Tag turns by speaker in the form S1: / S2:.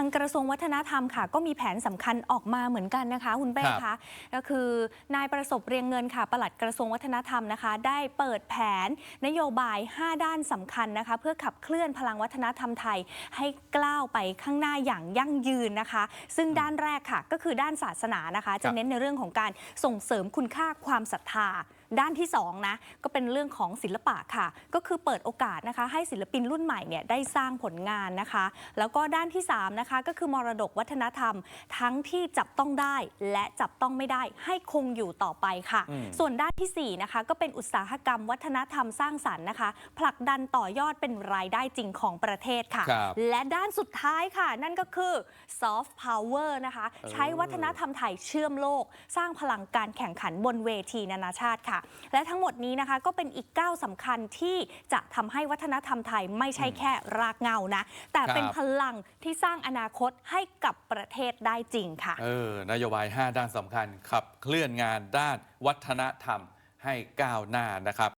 S1: างกระทรวงวัฒนธรรมค่ะ ก็มีแผนสำคัญออกมาเหมือนกันนะคะคุณเป้
S2: ครับ
S1: คะก็คือนายประสบเรียงเงินค่ะปลัดกระทรวงวัฒนธรรมนะคะ ได้เปิดแผนนโยบาย 5 ด้านสำคัญนะคะ เพื่อขับเคลื่อนพลังวัฒนธรรมไทย ให้ก้าวไปข้างหน้าอย่างยั่งยืนนะคะ ซึ่งด้านแรกค่ะ ก็คือด้านศาสนานะคะ จะ
S2: ครับ
S1: เน้นในเรื่องของการส่งเสริมคุณค่าความศรัทธา ด้านที่2นะก็เป็นเรื่องของศิลปะค่ะ ก็คือเปิดโอกาสนะคะ ให้ศิลปินรุ่นใหม่เนี่ยได้สร้างผลงานนะคะ แล้วก็ด้านที่3นะคะก็คือมรดกวัฒนธรรม ทั้งที่จับต้องได้และจับต้องไม่ได้ให้คงอยู่ต่อไปค่ะ
S2: อืม
S1: ส่วนด้านที่4นะคะก็เป็นอุตสาหกรรมวัฒนธรรมสร้างสรรค์นะคะ ผลักดันต่อยอดเป็นรายได้จริงของประเทศค่ะ
S2: ครับ
S1: และด้านสุดท้ายค่ะ นั่นก็คือ soft power นะคะ
S2: เออ
S1: ใช้วัฒนธรรมไทยเชื่อมโลก สร้างพลังการแข่งขันบนเวทีนานาชาติค่ะและทั้งหมดนี้นะคะก็เป็นอีกก้าวสำคัญที่จะทำให้วัฒนธรรมไทยไม่ใช่แค่รากเหงานะ แต่เป็น
S2: ครับ
S1: พลังที่สร้างอนาคตให้กับประเทศได้จริงค่ะ
S2: เออนโยบาย 5 ด้านสำคัญขับเคลื่อนงานด้านวัฒนธรรมให้ก้าวหน้านะครับ